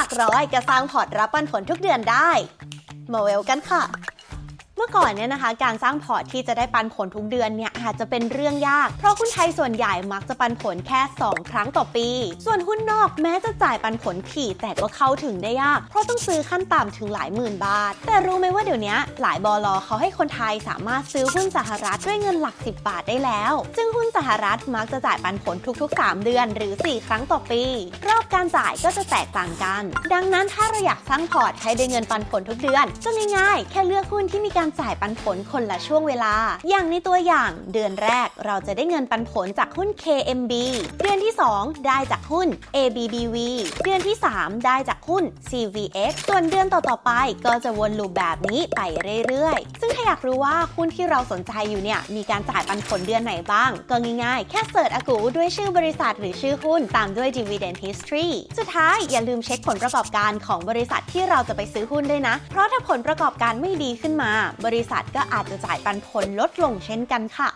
ลักร้อยก็สร้างพอร์ตรับปันผลทุกเดือนได้ มาเวลกันค่ะ มื่อก่อนเนี่ยนะคะ การสร้างพอร์ตที่จะได้ปันผลทุกเดือนเนี่ยอาจจะเป็นเรื่องยาก เพราะหุ้นไทยส่วนใหญ่มักจะปันผลแค่ 2 ครั้งต่อปี ส่วนหุ้นนอกแม้จะจ่ายปันผลถี่แต่ก็เข้าถึงได้ยาก เพราะต้องซื้อขั้นต่ำถึงหลายหมื่นบาท แต่รู้ไหมว่าเดี๋ยวนี้หลายบลเขาให้คนไทยสามารถซื้อหุ้นสหรัฐด้วยเงินหลัก 10 บาทได้แล้ว ซึ่งหุ้นสหรัฐมักจะจ่ายปันผลทุก ๆ 3 เดือนหรือ 4 ครั้งต่อปี รอบการจ่ายก็จะแตกต่างกัน ดังนั้นถ้าเราอยากสร้างพอร์ตให้ได้เงินปันผลทุกเดือนก็ง่ายๆ แค่เลือกหุ้นที่มีการจ่ายปันผลคนละช่วงเวลา อย่างในตัวอย่างเดือนแรกเราจะได้เงินปันผลจากหุ้น KMB เดือนที่ 2 ได้จากหุ้น ABBV เดือนที่ 3 ได้จากหุ้น CVX ส่วนเดือนต่อๆไปก็จะวนลูปแบบนี้ไปเรื่อยๆ ซึ่งถ้าอยากรู้ว่าหุ้นที่เราสนใจอยู่เนี่ยมีการจ่ายปันผลเดือนไหนบ้าง ก็ง่ายๆ แค่เสิร์ชอากูด้วยชื่อบริษัทหรือชื่อหุ้นตามด้วย dividend history สุดท้ายอย่าลืมเช็คผลประกอบการของบริษัทที่เราจะไปซื้อหุ้นด้วยนะ เพราะถ้าผลประกอบการไม่ดีขึ้นมาบริษัทก็อาจจะจ่ายปันผลลดลงเช่นกันค่ะ